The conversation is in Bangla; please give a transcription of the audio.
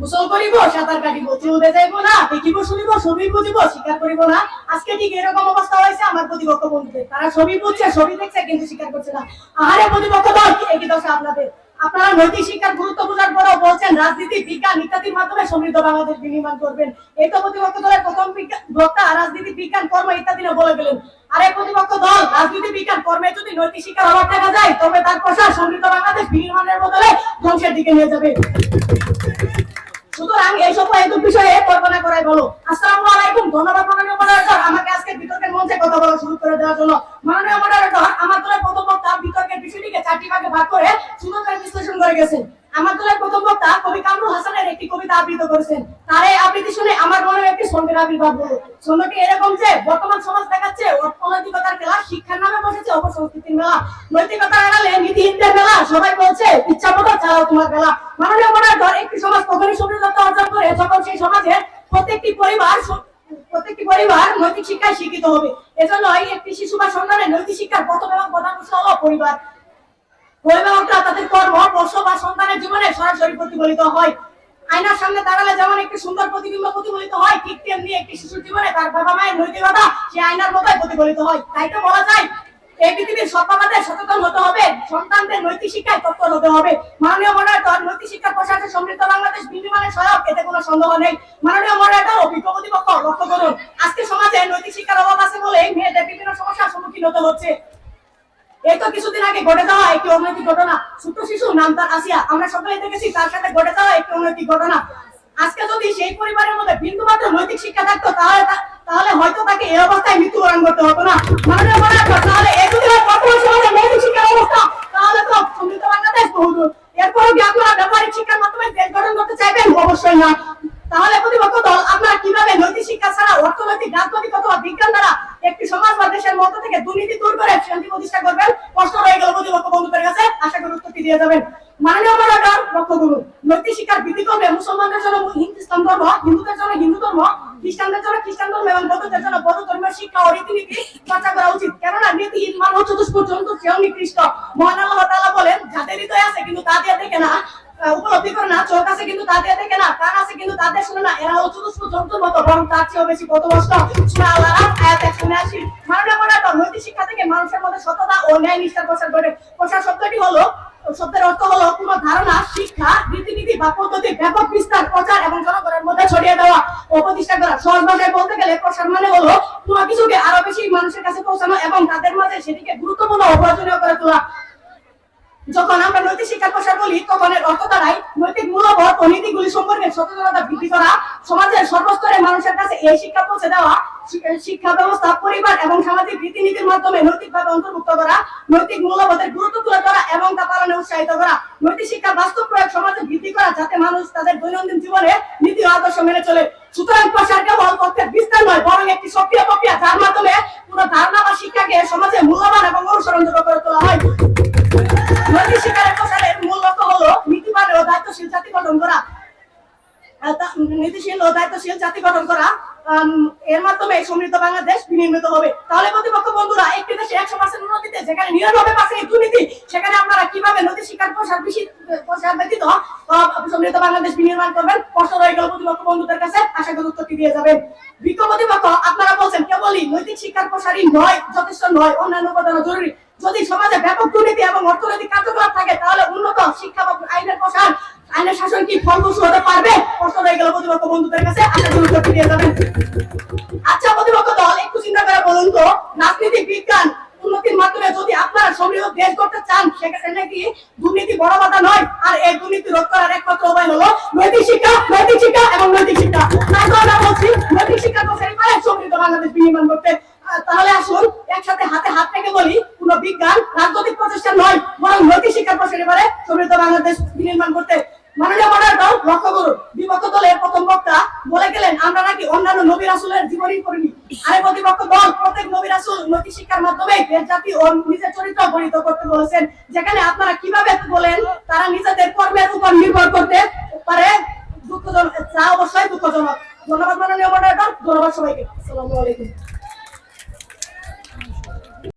গোসল করিব, সাঁতার কাটিব, চলতে যাইব না, দেখিব, শুনিব, ছবি বুঝিব, স্বীকার করিব না। আজকে ঠিক এরকম অবস্থা হয়েছে আমার প্রতিপক্ষ বন্ধুদের তারা ছবি বুঝছে, ছবি দেখছে, কিন্তু স্বীকার করছে না। আহারে প্রতিপক্ষ দল একই দশা আপনাদের? আপনারা নৈতিক শিক্ষার গুরুত্ব বোঝার পরেও বলছেন, রাজনীতি, বিজ্ঞান ইত্যাদির মাধ্যমে সমৃদ্ধ বাংলাদেশ বিনির্মাণ করবেন। এই তো প্রতিপক্ষ দলের প্রথম বক্তা, রাজনীতি, বিজ্ঞান, কর্ম ইত্যাদি বলে গেলেন। আরে প্রতিপক্ষ দল, রাজনীতি, বিজ্ঞান, কর্মে যদি নৈতিক শিক্ষার অভাব দেখা যায়, তবে তার প্রসার সমৃদ্ধ বাংলাদেশ বিনির্মাণের বদলে ধ্বংসের দিকে নিয়ে যাবে। সুতরাং এই সকল হেতু বিষয়ে কল্পনা করাই বলো। আসসালামু আলাইকুম, ধন্যবাদ মাননীয় মডারেটর আমাকে আজকে বিতর্কের মঞ্চে কথা বলা শুরু করে দেওয়ার জন্য। মাননীয় মডারেটর আমার দলের প্রথম বক্তা বিতর্কের বিষয়টিকে চারটি ভাগে ভাগ করে সুন্দর বিশ্লেষণ করে গেছেন। আমার দলের প্রথম বক্তা কবি কামরুল হাসানের একটি কবিতা আবৃত্তি করেছেন। তার এই আবৃত্তি শুনে আমার মনে একটি ছন্দের আবির্ভাব হলো। ছন্দটি এরকম যে, বর্তমান সমাজ দেখাচ্ছে অনৈতিকতার খেলা শিক্ষার নামে বসেছে অপসংস্কৃতির মেলা, নৈতিকতার আড়ালে নীতিহীনদের মেলা, সবাই বলছে, ইচ্ছা মতো চালাও তোমার বেলা মাননীয় মডারেটর একটি সমাজ কখনই সমৃদ্ধতা অর্জন করে যখন সেই সমাজের প্রত্যেকটি পরিবার প্রত্যেকটি পরিবার নৈতিক শিক্ষায় শিক্ষিত হবে। এজন্যই একটি শিশু বা সন্তানের নৈতিক শিক্ষার প্রথম এবং প্রধান উৎস পরিবার। অভিভাবকরা তাদের কর্ম, বর্ষ বা সন্তানের জীবনে সরাসরি প্রতিফলিত হয়। আয়নার সামনে দাঁড়ালে যেমন একটি সুন্দর প্রতিবিম্ব প্রতিফলিত হয়, ঠিক তেমনি একটি শিশুর জীবনে তার বাবা মায়ের নৈতিকতা সে আয়নার মতোই প্রতিফলিত হয়। তাই তো বলা যায় এই পৃথিবীর সব বাবাদের সচেতন হতে হবে, সন্তানদের নৈতিক শিক্ষায় তৎপর হতে হবে। মাননীয় মডারেটর নৈতিক শিক্ষার প্রসারে সমৃদ্ধ বাংলাদেশ বিনির্মাণের সহায়ক, এতে কোনো সন্দেহ নেই। মাননীয় মডারেটর অভিজ্ঞ প্রতিপক্ষ লক্ষ্য করুন, আজকে সমাজে নৈতিক শিক্ষার অভাব আছে বলে মেয়েদের বিভিন্ন সমস্যার সম্মুখীন হতে হচ্ছে। এই তো কিছুদিন আগে ঘটে যাওয়া একটি অনৈতিক ঘটনা। ছোট্ট শিশু, নাম তার আসিয়া। আমরা সকলে দেখেছি তার সাথে ঘটে যাওয়া একটি অনৈতিক ঘটনা। আজকে যদি সেই পরিবারের মধ্যে বিন্দু মাত্র নৈতিক শিক্ষা থাকতো, তাহলে তাহলে হয়তো তাকে এই অবস্থায় মৃত্যুবরণ করতে হতো না। তাহলে এই যদি নৈতিক শিক্ষার অবস্থা, তাহলে তো সমৃদ্ধ বাংলাদেশ বহুদূর। এরপরও কি আপনারা ব্যবহারিক শিক্ষার মাধ্যমে দেশ গঠন করতে চাইবেন? অবশ্যই না। তাহলে প্রতিপক্ষ দল আপনারা কীভাবে নৈতিক শিক্ষা ছাড়া অর্থনৈতিক, রাজনৈতিক অথবা বিজ্ঞান দ্বারা একটি সমাজ বা দেশের মধ্য থেকে দুর্নীতি দূর করে শান্তি প্রতিষ্ঠা করবেন? কষ্ট হয়ে গেল প্রতিপক্ষ বন্ধুদের কাছে? আশা করি উত্তরটি দিয়ে যাবেন? মাননীয় মহারাজার লক্ষ্য করুন নৈতিক শিক্ষার ভিত্তি করবে মুসলমানদের জন্য ইসলাম ধর্ম, হিন্দুদের জন্য হিন্দু ধর্ম, খ্রিস্টানদের জন্য খ্রিস্টান ধর্ম এবং বৌদ্ধদের জন্য বৌদ্ধ ধর্মের শিক্ষা ও রীতিনীতি চর্চা করা উচিত। কেননা নীতিহীন মানব চতুষ্পুর জন্তু সেও নিকৃষ্ট। মহান আল্লাহ বলেন, যাদের হৃদয় আছে কিন্তু তা দিয়ে দেখে না উপলব্ধি করে না, চোখ আছে কিন্তু তাদের দেখে না, কান আছে কিন্তু তাদের শুনে না, এরা চতুষ্প জন্তুর মতো, বরং তার চেয়েও বেশি পথভ্রষ্ট শুনে আল্লাহ আয়াত এক শুনে আসি মাননীয় মনে নৈতিক শিক্ষা থেকে মানুষের মধ্যে সততা ও ন্যায় নিষ্ঠার প্রসার করে প্রসার শব্দটি হলো শব্দের অর্থ হলো কোন ধারণা, শিক্ষা, রীতিনীতি বা পদ্ধতি ব্যাপক বিস্তার, প্রচার এবং জনগণের মধ্যে ছড়িয়ে দেওয়া ও প্রতিষ্ঠা করা। সহজ ভাষায় বলতে গেলে প্রসার মানে হলো কোনো কিছুকে আরও বেশি মানুষের কাছে পৌঁছানো এবং তাদের মাঝে সেটিকে গুরুত্বপূর্ণ ও প্রয়োজনীয় করে তোলা। যখন আমরা নৈতিক শিক্ষার প্রসার বলি, তখন এর অর্থ দাঁড়ায় নৈতিক মূল্যবোধ ও নীতিগুলি সম্পর্কে সচেতনতা বৃদ্ধি করা, সমাজের সর্বস্তরের মানুষের কাছে এই শিক্ষা পৌঁছে দেওয়া শিক্ষা ব্যবস্থা, পরিবার এবং সামাজিক রীতিনীতির মাধ্যমে নৈতিকভাবে অন্তর্ভুক্ত করা, নৈতিক মূল্যবোধের গুরুত্ব তুলে ধরা এবং তা পালনে উৎসাহিত করা, নৈতিক শিক্ষা বাস্তব প্রয়োগ সমাজে বৃদ্ধি করা যাতে মানুষ তাদের দৈনন্দিন জীবনে নীতি আদর্শ মেনে চলে। সুতরাং প্রসার কেবল তথ্যের বিস্তার নয়, বরং একটি সক্রিয় প্রক্রিয়া, যার মাধ্যমে পুরো ধারণা বা শিক্ষাকে সমাজে মূল্যবান এবং অনুসরণযোগ্য করে তোলা হয়। নৈতিক শিক্ষার প্রসারের মূল লক্ষ্য হলো নীতিবান ও দায়িত্বশীল জাতি গঠন করা। নীতিশীল ও দায়িত্বশীল জাতি গঠন করা এর মাধ্যমে সমৃদ্ধ বাংলাদেশ বিনির্মিত হবে। তাহলে প্রতিপক্ষ বন্ধুরা, একটি দেশে একশো পার্সেন্ট উন্নতিতে যেখানে নিরানব্বই পার্সেন্ট দুর্নীতি, সেখানে আপনারা কীভাবে নৈতিক শিক্ষার প্রসার বেশি প্রসার ব্যতীত সমৃদ্ধ বাংলাদেশ বিনির্মাণ করবেন কষ্ট রয়ে প্রতিপক্ষ বন্ধুদের কাছে। আশা করি উত্তরটি দিয়ে যাবেন। বিজ্ঞ প্রতিপক্ষ, আপনারা বলছেন কেবলই নৈতিক শিক্ষার প্রসারই নয়, যথেষ্ট নয়, অন্যান্য উপাদানও জরুরি। যদি সমাজে ব্যাপক দুর্নীতি এবং অর্থনৈতিক কার্যকলাপ থাকে, তাহলে উন্নত শিক্ষা আইনের প্রসার আইনের শাসন কি ফলপ্রসূ হতে পারবে? কষ্ট হয়ে গেল প্রতিপক্ষ বন্ধুদের কাছে আশা করি উত্তরটি দিয়ে যাবেন আচ্ছা প্রতিপক্ষ দল, একটু চিন্তা করে বলুন তো, রাজনীতি, বিজ্ঞান, উন্নতির মাধ্যমে যদি আপনারা দেশ করতে চান, সেক্ষেত্রে নাকি দুর্নীতি বড় বাধা নয়? আর এই দুর্নীতি রোধ করার একমাত্র উপায় হলো নৈতিক শিক্ষা নৈতিক শিক্ষা এবং নৈতিক শিক্ষা। বলছি, নৈতিক শিক্ষা করে সমৃদ্ধ বাংলাদেশ বিনির্মাণ করতে। তাহলে আসুন, একসাথে হাতে হাত থেকে বলি, কোন বিজ্ঞান রাজনৈতিক প্রচেষ্টা নয়, বরং নৈতিক শিক্ষা প্রসারী করে সমৃদ্ধ বাংলাদেশ বিনির্মাণ করতে। মাননীয় দল দল শিক্ষার মাধ্যমে নিজের চরিত্র গঠিত করতে বলেছেন। যেখানে আপনারা কীভাবে বলেন, তারা নিজেদের কর্মের উপর নির্ভর করতে পারে। দুঃখজনক যা অবশ্যই দুঃখজনক। ধন্যবাদ মাননীয় মডারেটর ধন্যবাদ সবাইকে। আসসালামু আলাইকুম।